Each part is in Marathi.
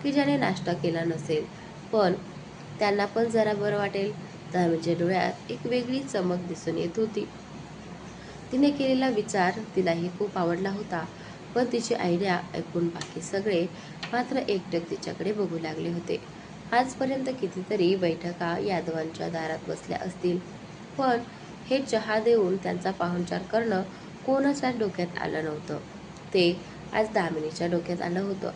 की ज्याने नाश्ता केला नसेल. पण त्यांना पण जरा बरं वाटेल. दामिनीच्या डोळ्यात एक वेगळी चमक दिसून येत होती. तिने केलेला विचार तिलाही खूप आवडला होता. पण तिची आयडिया ऐकून बाकी सगळे मात्र एकटक तिच्याकडे बघू लागले होते. आजपर्यंत कितीतरी बैठका यादवांच्या दारात बसल्या असतील. पण हे चहा देऊन त्यांचा पाहुणचार करणं कोणाच्या डोक्यात आलं नव्हतं. ते आज दामिनीच्या डोक्यात आलं होतं.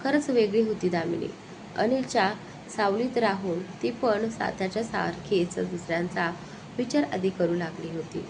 खरंच वेगळी होती दामिनी. अनिलच्या सावलीत राहून ती पण सा त्याच्या सारखीच दुसऱ्यांचा विचार आधी करू लागली होती.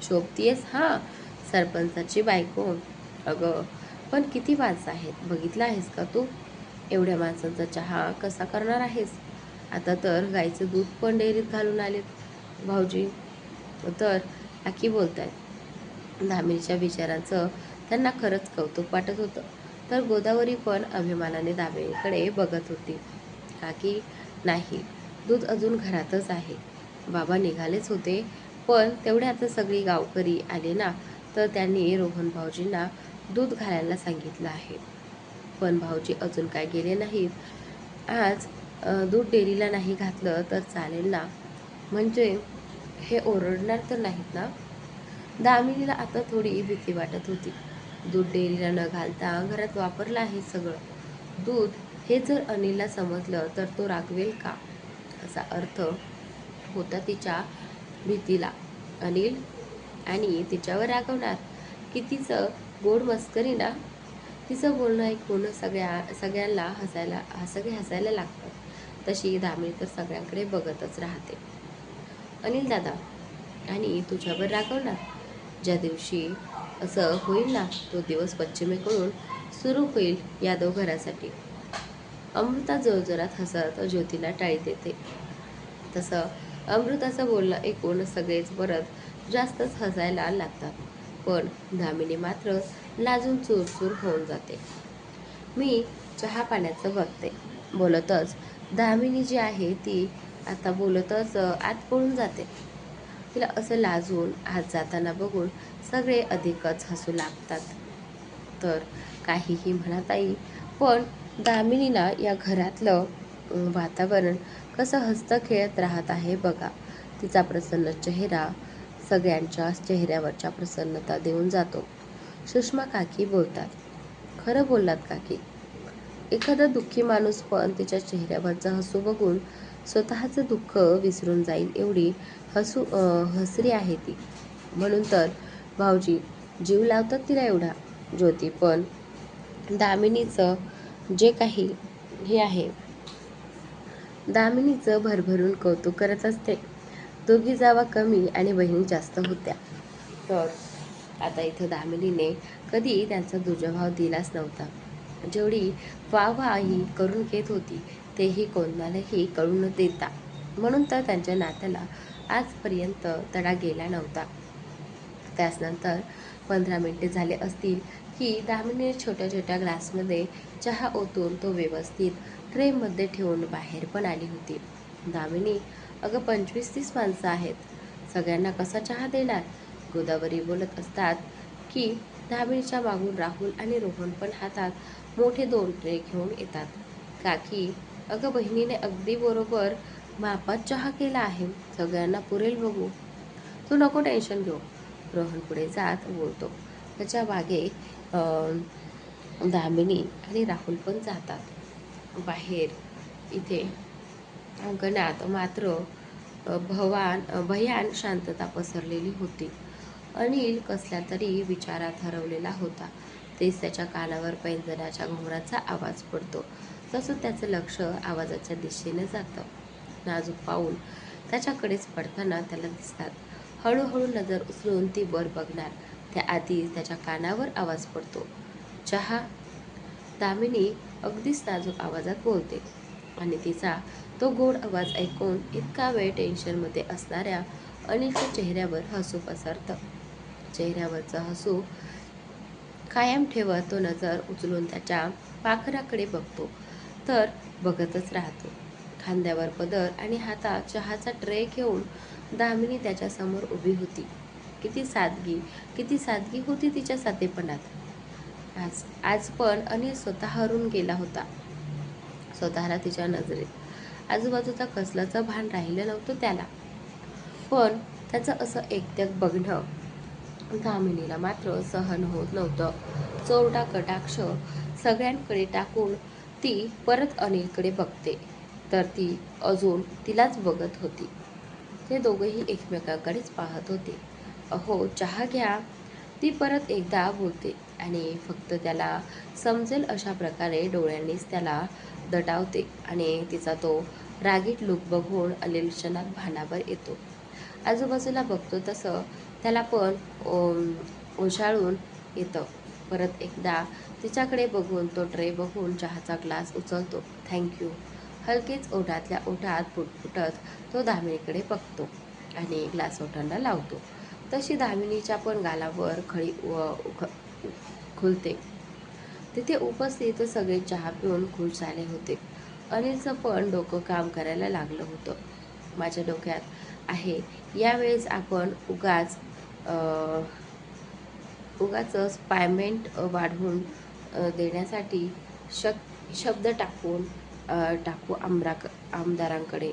शोभतीयस हां सरपंचाची बायको. अगं पण किती माणसं आहेत? बघितलं आहेस का तू? एवढ्या माणसांचा चहा कसा करणार आहेस? आता तर गाईचं दूध पण डेअरीत घालून आलेत. भाऊजी तर आकी बोलत आहेत दामिनीच्या विचारांचं त्यांना खरंच कौतुक वाटत होतं. तर गोदावरी पण अभिमानाने दाबेकडे बघत होती. काकी नाही दूध अजून घरातच आहे. बाबा निघालेच होते पण तेवढ्यात सगळी गावकरी आले ना तर त्यांनी रोहन भाऊजींना दूध घालायला सांगितलं आहे. पण भाऊजी अजून काय गेले नाहीत. आज दूध डेअरीला नाही घातलं तर चालेल ना? म्हणजे हे ओरडणार तर नाहीत ना? दामिनीला आता थोडी भीती वाटत होती. दूध डेअरीला न घालता घरात वापरलं आहे सगळं. दूध हे जर अनिलला समजलं तर तो रागवेल का? असा अर्थ होता तिच्या भीतीला. अनिल आणि तिच्यावर रागवणार. की तिचं गोड मस्करी ना? तिचं बोलणं ऐकून सगळ्या सगळ्यांना हसायला सगळे हसायला लागतात. तशी दामिनी तर सगळ्यांकडे बघतच राहते. अनिल दादा आणि तुझ्यावर रागवणार? ज्या दिवशी असं होईल ना तो दिवस पश्चिमेकडून सुरू होईल यादव घरासाठी अमृता जोरजोरात हसत ज्योतीला टाळी देते. तसं अमृताचं बोलणं ऐकून सगळेच परत जास्तच हसायला लागतात. पण दामिनी मात्र लाजून चूरचूर होऊन जाते. मी चहा पाण्याचं बघते. बोलतच दामिनी जी आहे ती आता बोलतच आत पळून जाते. तिला असं लाजून आत जाताना बघून सगळे अधिकच हसू लागतात. तर काहीही म्हणत आई पण दामिनीला या घरातलं वातावरण कसं हसतं खेळत राहत आहे बघा. तिचा प्रसन्न चेहरा सगळ्यांच्या चेहऱ्यावरच्या प्रसन्नता देऊन जातो. सुषमा काकी बोलतात खरं बोललात काकी. एखादा दुःखी माणूस पण तिच्या चेहऱ्यावरचं हसू बघून स्वतःचं दुःख विसरून जाईल एवढी हसू हसरी आहे ती. म्हणून तर भाऊजी जीव लावतात तिला एवढा ज्योती. पण दामिनीचं जे काही हे आहे दामिनीचं भरभरून कौतुक करत असते. दोघी जावा कमी आणि बहिणी जास्त होत्या. तर आता इथं दामिनीने कधी त्यांचा दुजाभाव दिलाच नव्हता. जेवढी वाहवाही करून घेत होती तेही कोणालाही कळून न देता. म्हणून तर त्यांच्या नात्याला आजपर्यंत तडा गेला नव्हता. त्याचनंतर पंधरा मिनिटे झाले असतील की दामिनीने छोट्या छोट्या ग्लासमध्ये चहा ओतून तो व्यवस्थित ट्रेमध्ये ठेवून बाहेर पण आली होती. दामिनी अगं पंचवीस तीस माणसं आहेत. सगळ्यांना कसा चहा देणार? गोदावरी बोलत असतात की दामिनीच्या मागून राहुल आणि रोहन पण हातात मोठे दोन ट्रे घेऊन येतात. काकी अगं बहिणीने अगदी बरोबर मापात चहा केला आहे. सगळ्यांना पुरेल बघू. तू नको टेन्शन घेऊ. रोहन पुढे जात बोलतो. त्याच्यामागे दामिनी आणि राहुल पण जातात. बाहेर. इथे. अंगणात मात्र भवान भयान शांतता पसरलेली होती. अनिल कसल्या तरी विचारात हरवलेला होता. तेच त्याच्या कानावर पैंजणाच्या घुमराचा आवाज पडतो. तसं त्याचं लक्ष आवाजाच्या दिशेने जातं. नाजूक पाऊल त्याच्याकडेच पडताना त्याला दिसतात. हळूहळू नजर उचलून ती वर बघणार. त्याआधी त्याच्या कानावर आवाज पडतो. चहा? दामिनी अगदीच नाजूक आवाजात बोलते आणि तिचा तो गोड आवाज ऐकून इतका वेळ टेन्शनमध्ये असणाऱ्या अनिलच्या चेहऱ्यावर हसू पसरतं. चेहऱ्यावरचं हसू कायम ठेवत तो नजर उचलून त्याच्या पाखराकडे बघतो. तर बघतच राहतो. खांद्यावर पदर आणि हातात चहाचा ट्रे घेऊन दामिनी त्याच्यासमोर उभी होती. किती सादगी किती सादगी होती तिच्या साधेपणात आज आज पण अनिल स्वतः हरून गेला होता. स्वतःला तिच्या नजरेत. आजूबाजूचा कसलाचं भान राहिलं नव्हतं त्याला. पण त्याचं असं एकट्याक बघणं दामिनीला मात्र सहन होत नव्हतं. चोरटा कटाक्ष सगळ्यांकडे टाकून ती परत अनिलकडे बघते. तर ती अजून तिलाच बघत होती. ते दोघंही एकमेकांकडेच पाहत होते. अहो चहा घ्या. ती परत एकदा बोलते आणि फक्त त्याला समजेल अशा प्रकारे डोळ्यांनीच त्याला दटावते आणि तिचा तो रागीट लूक बघून अनिल क्षणात भानावर येतो. आजूबाजूला बघतो तसं त्याला पण ओशाळून येतं. परत एकदा तिच्याकडे बघून तो ट्रे बघून चहाचा ग्लास उचलतो. थँक्यू हलकेच ओठातल्या ओठात पुटपुटत तो दामिनीकडे बघतो आणि ग्लास ओठांना लावतो. तशी दामिनीच्या पण गालावर खळी खुलते. तिथे उपस्थित सगळे चहा पिऊन खुश झाले होते. अनिलचं पण डोकं काम करायला लागलं होतं. माझ्या डोक्यात आहे यावेळेस आपण उगाच उगाच पायमेंट वाढवून देण्यासाठी शक शब्द टाकून टाकू आमरा आमदारांकडे.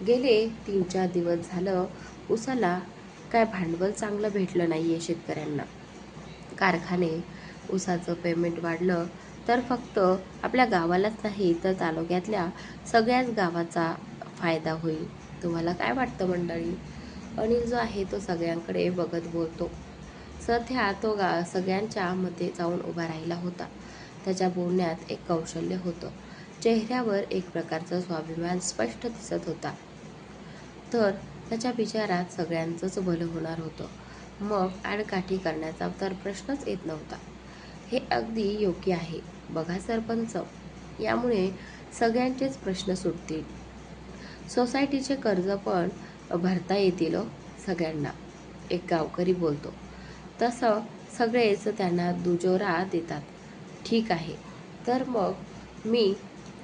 गेले तीन चार दिवस झालं उसाला काय भांडवल चांगलं भेटलं नाही आहे शेतकऱ्यांना. कारखाने उसाचं पेमेंट वाढलं तर फक्त आपल्या गावालाच नाही तर तालुक्यातल्या सगळ्याच गावाचा फायदा होईल. तुम्हाला काय वाटतं मंडळी? अनिल जो आहे तो सगळ्यांकडे बघत बोलतो. सध्या तो गा सगळ्यांच्या मध्ये जाऊन उभा राहिला होता. त्याच्या बोलण्यात एक कौशल्य होतं. चेहऱ्यावर एक प्रकारचा स्वाभिमान स्पष्ट दिसत होता. तर त्याच्या विचारात सगळ्यांचंच भलं होणार होतं. मग आडकाठी करण्याचा तर प्रश्नच येत नव्हता. हे अगदी योग्य आहे. बघा सरपंच यामुळे सगळ्यांचेच प्रश्न सुटतील. सोसायटीचे कर्ज पण भरता येतील हो, सगळ्यांना. एक गावकरी बोलतो. तसं सगळेच त्यांना दुजोरा देतात. ठीक आहे. तर मग मी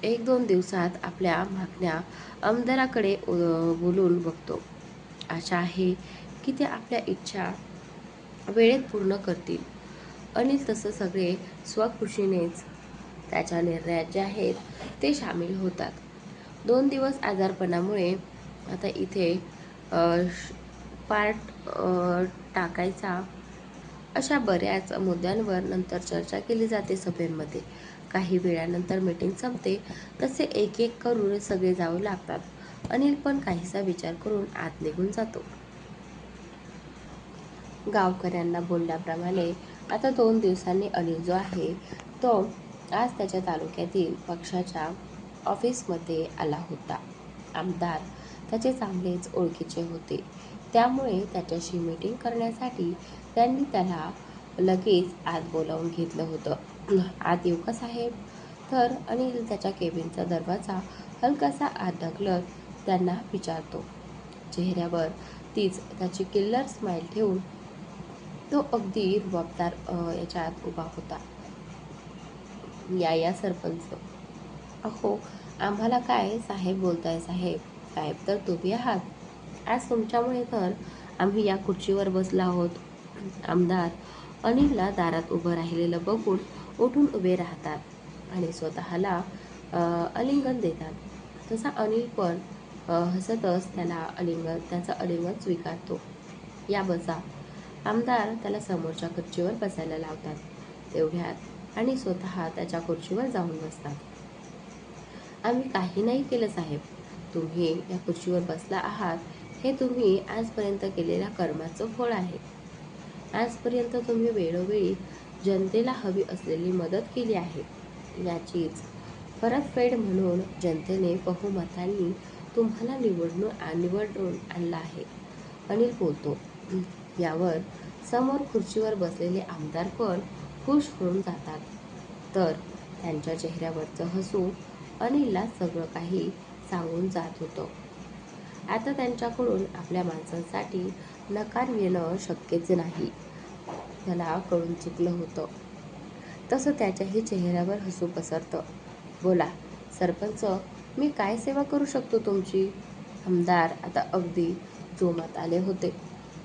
एक दोन दिवसात आपल्या मागण्या आमदाराकडे बोलून बघतो. आशा आहे की ते आपल्या इच्छा वेळेत पूर्ण करतील. अनिल तसं सगळे स्वखुशीनेच त्याच्या निर्णयात जे आहेत ते सामील होतात. दोन दिवस आजारपणामुळे आता इथे पार्ट टाकायचा अशा बऱ्याच मुद्द्यांवर नंतर चर्चा केली जाते सभेमध्ये. काही वेळानंतर मीटिंग संपते तसे एक एक करून सगळे जाऊ लागतात. अनिल पण काहीसा विचार करून आत निघून जातो. गावकऱ्यांना बोलल्याप्रमाणे आता दोन दिवसांनी अनिल जो आहे तो आज त्याच्या तालुक्यातील पक्षाच्या ऑफिसमध्ये आला होता. आमदार त्याचे चांगलेच ओळखीचे होते. त्यामुळे त्याच्याशी मीटिंग करण्यासाठी त्यांनी त्याला लगेच आत बोलावून घेतलं होतं. आत येऊ का साहेब? तर अनिल त्याच्या केबिनचा दरवाजा हलकासा आत ढकलत त्यांना विचारतो. चेहऱ्यावर तीच त्याची किल्लर स्माईल ठेवून तो अगदी रुबाबदार आत उभा होता. या या सरपंच. अहो आम्हाला काय साहेब बोलताय साहेब? साहेब तर तुम्ही आहात. आज तुमच्यामुळे तर आम्ही या खुर्चीवर बसलो आहोत. आमदार अनिलला दारात उभं राहिलेलं बघून उठून उभे राहतात आणि स्वतःला अलिंगन देतात. तसा अनिल पण हसतच त्याला अलिंगन त्याचा अलिंगन स्वीकारतो. या बसा आमदार त्याला समोरच्या खुर्चीवर बसायला लावतात. तेवढ्यात आणि स्वतः त्याच्या खुर्चीवर जाऊन बसतात. आम्ही काही नाही केलं साहेब. तुम्ही या खुर्चीवर बसला आहात हे तुम्ही आजपर्यंत केलेल्या कर्माचं फळ आहे. आजपर्यंत तुम्ही वेळोवेळी जनतेला हवी असलेली मदत केली आहे. याचीच परतफेड म्हणून जनतेने बहुमतांनी तुम्हाला निवडणून निवडून आणला आहे. अनिल बोलतो यावर समोर खुर्चीवर बसलेले आमदार पण खुश होऊन जातात. तर त्यांच्या चेहऱ्यावरचं हसू अनिलला सगळं काही सांगून जात होतं. आता त्यांच्याकडून आपल्या माणसांसाठी नकार येणं शक्यच नाही. त्याला कळून चुकलं होतं. तसं त्याच्याही चेहऱ्यावर हसू पसरतं. बोला सरपंच मी काय सेवा करू शकतो तुमची? आमदार आता अगदी जोमात आले होते.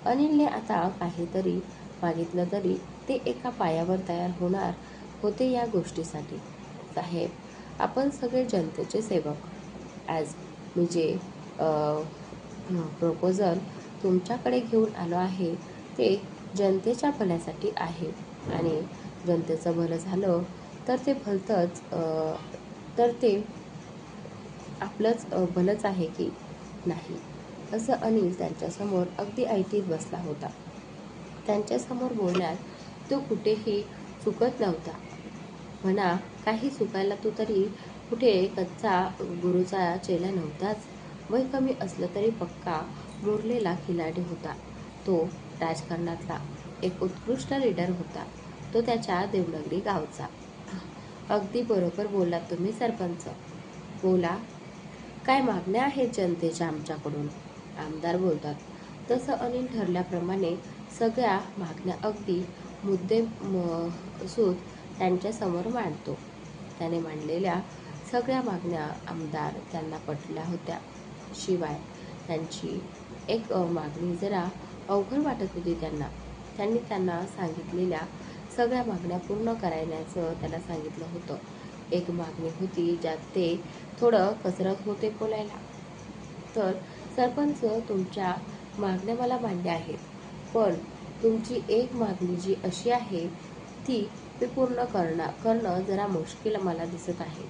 अनिलने आता काहीतरी मागितलं तरी ते एका पायावर तयार होणार होते या गोष्टीसाठी. साहेब आपण सगळे जनतेचे सेवक. ॲज मी जे प्रपोजल तुमच्याकडे घेऊन आलो आहे ते जनतेच्या भल्यासाठी आहे. आणि जनतेचं भलं झालं तर ते भलतंच तर ते आपलंच भलंच आहे की नाही? असं अनिल त्यांच्यासमोर अगदी ऐटीत बसला होता. त्यांच्यासमोर बोलण्यात तो कुठेही चुकत नव्हता. म्हणा काही चुकायला तो तरी कुठे कच्चा गुरुचा चेला नव्हताच. वय कमी असलं तरी पक्का मुरलेला खिलाडी होता. तो राजकारणातला एक उत्कृष्ट लीडर होता. तो त्याच्या देवनगरी गावचा. अगदी बरोबर बोललात तुम्ही सरपंच. बोला. काय मागण्या आहेत जनतेच्या आमच्याकडून? आमदार बोलतात. तसं अनिल ठरल्याप्रमाणे सगळ्या मागण्या अगदी मुद्दे सूद त्यांच्यासमोर मांडतो. त्याने मांडलेल्या सगळ्या मागण्या आमदार त्यांना पटल्या होत्या. शिवाय त्यांची एक मागणी जरा अवघड वाटत होती त्यांना. त्यांनी त्यांना सांगितलेल्या सगळ्या मागण्या पूर्ण करायण्याचं त्याला सांगितलं होतं. एक मागणी होती ज्यात ते थोडं कसरत होते बोलायला. तर सरपंच तुमच्या मागण्या मला मांडल्या आहेत. पण तुमची एक मागणी जी अशी आहे ती मी पूर्ण करणं करणं जरा मुश्किल मला दिसत आहे.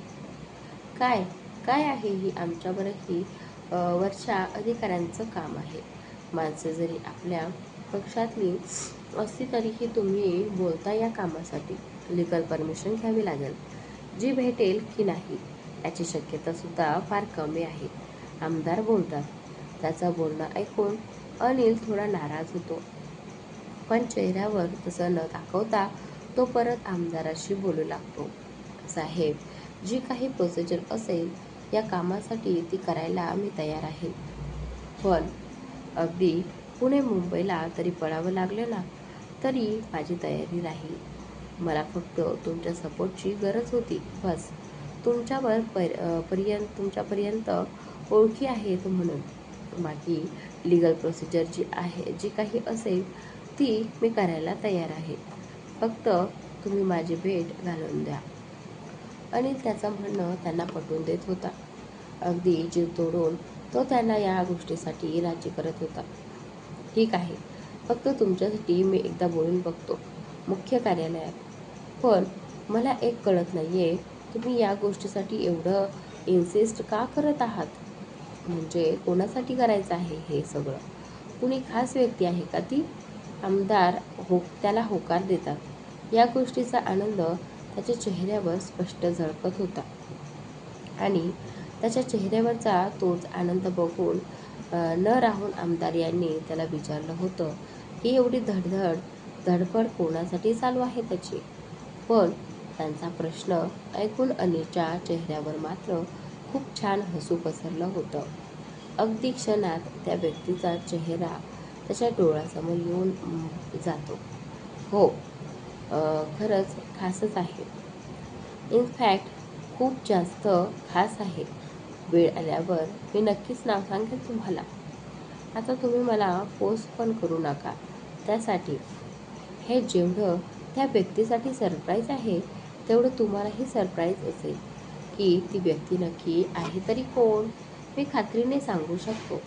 काय? काय आहे ही आमच्यावरही वरच्या अधिकाऱ्यांचं काम आहे. माणसं जरी आपल्या पक्षातली असली तरीही तुम्ही बोलता या कामासाठी. लिगल परमिशन घ्यावी लागेल. जी भेटेल की नाही याची शक्यतासुद्धा फार कमी आहे. आमदार बोलतात. त्याचं बोलणं ऐकून अनिल थोडा नाराज होतो. पण चेहऱ्यावर तसं न दाखवता तो परत आमदाराशी बोलू लागतो. साहेब जी काही प्रोसिजर असेल या कामासाठी ती करायला मी तयार आहे. पण अगदी पुणे मुंबईला तरी पळावं लागलं ना तरी माझी तयारी राहील. मला फक्त तुमच्या सपोर्टची गरज होती बस. तुमच्यावर पर पर्यंत तुमच्यापर्यंत ओळखी आहेत म्हणून. बाकी लिगल प्रोसिजर जी आहे जी काही असेल ती मी करायला तयार आहे. फक्त तुम्ही माझी भेट घालून द्या. आणि त्याचं म्हणणं त्यांना पटवून देत होता. अगदी जीव तोडून तो त्यांना या गोष्टीसाठी राजी करत होता. ठीक आहे फक्त तुमच्यासाठी मी एकदा बोलून बघतो मुख्य कार्यालयात. पण मला एक कळत नाही आहे तुम्ही या गोष्टीसाठी एवढं इन्सिस्ट का करत आहात? म्हणजे कोणासाठी करायचं आहे हे सगळं? कुणी खास व्यक्ती आहे का ती? आमदार हो त्याला होकार देतात. या गोष्टीचा आनंद त्याच्या चेहऱ्यावर स्पष्ट झळकत होता. आणि त्याच्या चेहऱ्यावरचा तोच आनंद बघून न राहून आमदार यांनी त्याला विचारलं होतं की एवढी धडधड धडपड कोणासाठी चालू आहे त्याची? पण त्यांचा प्रश्न ऐकून अनिलच्या चेहऱ्यावर मात्र खूप छान हसू पसरलं होतं. अगदी क्षणात त्या व्यक्तीचा चेहरा त्याच्या डोळ्यासमोर येऊन जातो. हो खरंच खासच आहे. इनफॅक्ट खूप जास्त खास आहे. वेळ आल्यावर मी नक्कीच नाव सांगेन तुम्हाला. आता तुम्ही मला पोस्ट पण करू नका. त्यासाठी हे जेवढं त्या व्यक्तीसाठी सरप्राईज आहे तेवढं तुम्हालाही सरप्राईज असेल. की ती व्यक्ती नक्की आहे तरी कोण? मी खात्रीने सांगू शकतो.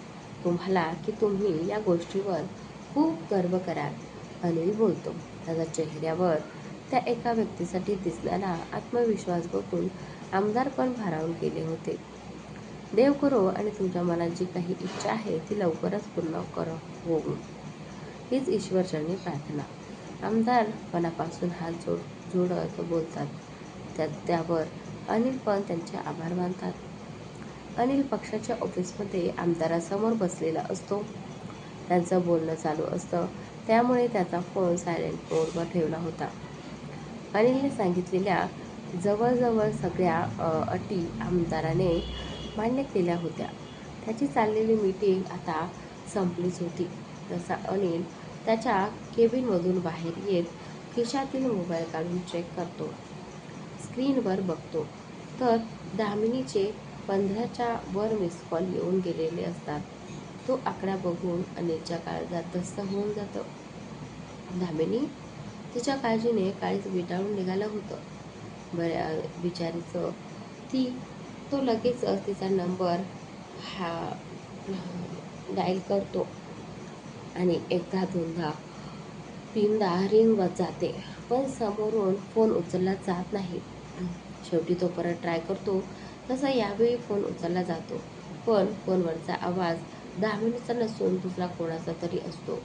तुम्हाला की तुम्ही या गोष्टीवर खूप गर्व कराल. अनिल बोलतो. त्याच्या चेहऱ्यावर त्या एका व्यक्तीसाठी दिसणारा आत्मविश्वास बघून आमदार पण भारावून गेले होते. देव करो आणि तुमच्या मनात जी काही इच्छा आहे ती लवकरच पूर्ण कर. हो. हीच ईश्वरचरणी प्रार्थना. आमदार मनापासून हात जोड जोडत बोलतात. त्या त्यावर अनिल पण त्यांचे आभार मानतात. अनिल पक्षाच्या ऑफिसमध्ये आमदारासमोर बसलेला असतो. त्यांचं बोलणं चालू असतं. त्यामुळे त्याचा फोन सायलेंट मोडवर ठेवला होता. अनिलने सांगितलेल्या जवळजवळ सगळ्या अटी आमदाराने मान्य केल्या होत्या. त्याची चाललेली मीटिंग आता संपलीच होती. तसा अनिल त्याच्या केबिनमधून बाहेर येत खिशातील मोबाईल काढून चेक करतो. स्क्रीनवर बघतो. तर दामिनीचे पंधराच्या वर मिस कॉल येऊन गेलेले असतात. तो आकडा बघून अनिलच्या काळजात दस्त होऊन जातं. धामिनी तिच्या काळजीने काळीच विटाळून निघालं होतं. बऱ्या बिचारीचं ती तो लगेच तिचा नंबर हा डायल करतो आणि एकदा दोनदा तीनदा रिंग जाते पण समोरून फोन उचलला जात नाही. शेवटी तो परत ट्राय करतो तसा यावेळी फोन उचलला जातो. पण फोनवरचा आवाज दामिनीचा नसून दुसरा कोणाचा तरी असतो.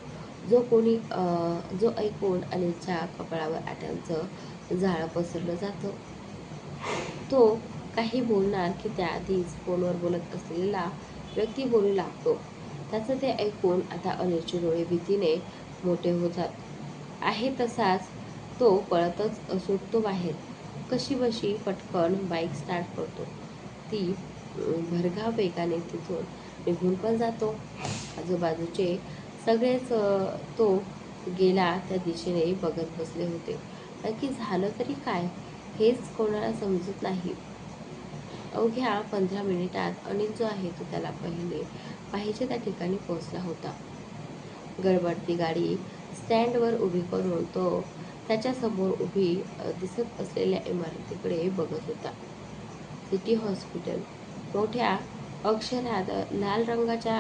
जो कोणी जो ऐकून अनिलच्या कपाळावर आट्यांचं जाळं पसरलं जातं. तो काही बोलणार की त्याआधीच फोनवर बोलत असलेला व्यक्ती बोलू लागतो. त्याचं ते ऐकून आता अनिलचे डोळे भीतीने मोठे होतात आहे तसाच तो पळतच सुटतो बाहेर. कशी बशी पटकन बाईक स्टार्ट करतो. ती भरघाव वेगाने तिथून निघून पण जातो. आजूबाजूचे सगळेच तो गेला त्या दिशेने बघत बसले होते. नक्की झालं तरी काय? हेच कोणाला समजत नाही. अवघ्या पंधरा मिनिटात अनिल जो आहे तो त्याला पहिले पाहिजे त्या ठिकाणी पोहोचला होता. गडबडती गाडी स्टँडवर उभी करून तो त्याच्यासमोर उभी दिसत असलेल्या इमारतीकडे बघत होता. सिटी हॉस्पिटल मोठ्या अक्षरात लाल रंगाच्या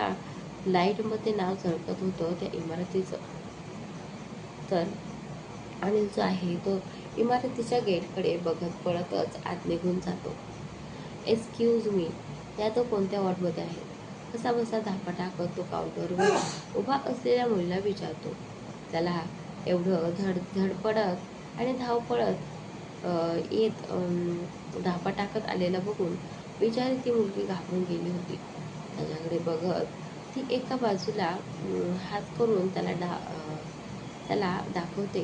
लाईटमध्ये नाव झळकत होतं त्या इमारतीचं. तर अनिल जो आहे तो इमारतीच्या गेटकडे बघत पळतच आत निघून जातो. एक्सक्यूज मी या तो कोणत्या वॉर्डमध्ये आहे? कसा बसा धापा टाकत तो काउंटरवर उभा असलेल्या मुलीला विचारतो. त्याला एवढं धड धडपडत आणि धावपळत येत धापा टाकत आलेला बघून बिचारी ती मुलगी घाबरून गेली होती. त्याच्याकडे बघत ती एका बाजूला हात करून त्याला डा त्याला दाखवते.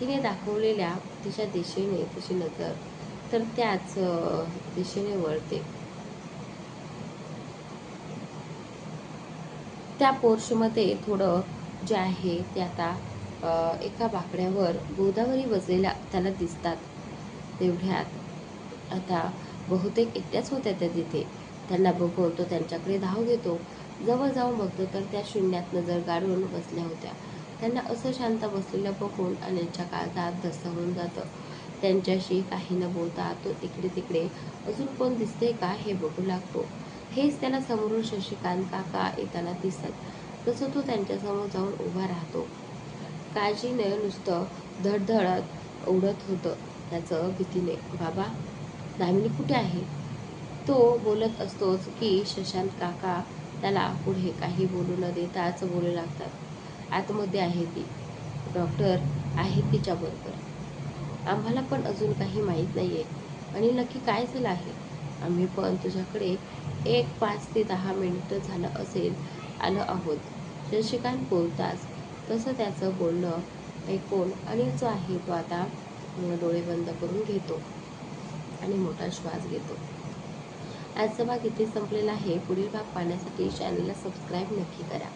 तिने दाखवलेल्या तिच्या दिशेने तिची नजर तर त्याच दिशेने वळते. त्या पोर्शमध्ये थोडं जे आहे ते आता एका बाकड्यावर गोदावरी वजलेल्या त्याला दिसतात. तेवढ्यात आता बहुतेक एकट्याच होत्या त्या तिथे. त्यांना बघून तो त्यांच्याकडे धाव घेतो. जवळ जाऊन बघतो तर त्या शून्यात नजर गाडून बसल्या होत्या. त्यांना असं शांत बसलेलं बघून अनिलच्या काळजात धस्स होऊन जातं. त्यांच्याशी काही न बोलता तो इकडे तिकडे अजून कोण दिसते का हे बघू लागतो. हेच त्याला समोरून शशिकांत काका येताना दिसतात. तसं तो त्यांच्यासमोर जाऊन उभा राहतो. काळजीने नुसतं धडधडत उडत होतं त्याचं भीतीने. बाबा दामिनी कुठे आहे? तो बोलत असतोच की शशांत काका त्याला पुढे काही बोलू न देताच बोलू लागतात. आतमध्ये आहे ती. डॉक्टर आहे तिच्याबरोबर आम्हाला पण अजून काही माहीत नाही आहे आणि नक्की काय झालं आहे? आम्ही पण तुझ्याकडे एक पाच ते दहा मिनिटं झालं असेल आलं आहोत. शशिकांत बोलताच तसं त्याचं बोलणं ऐकून अनिल जो आहे तो आता डोळे बंद करून घेतो. आणि मोठा श्वास घेतो. आजचा भाग इथे संपलेला आहे. पुढील भाग पाहण्यासाठी चॅनलला सबस्क्राईब नक्की करा.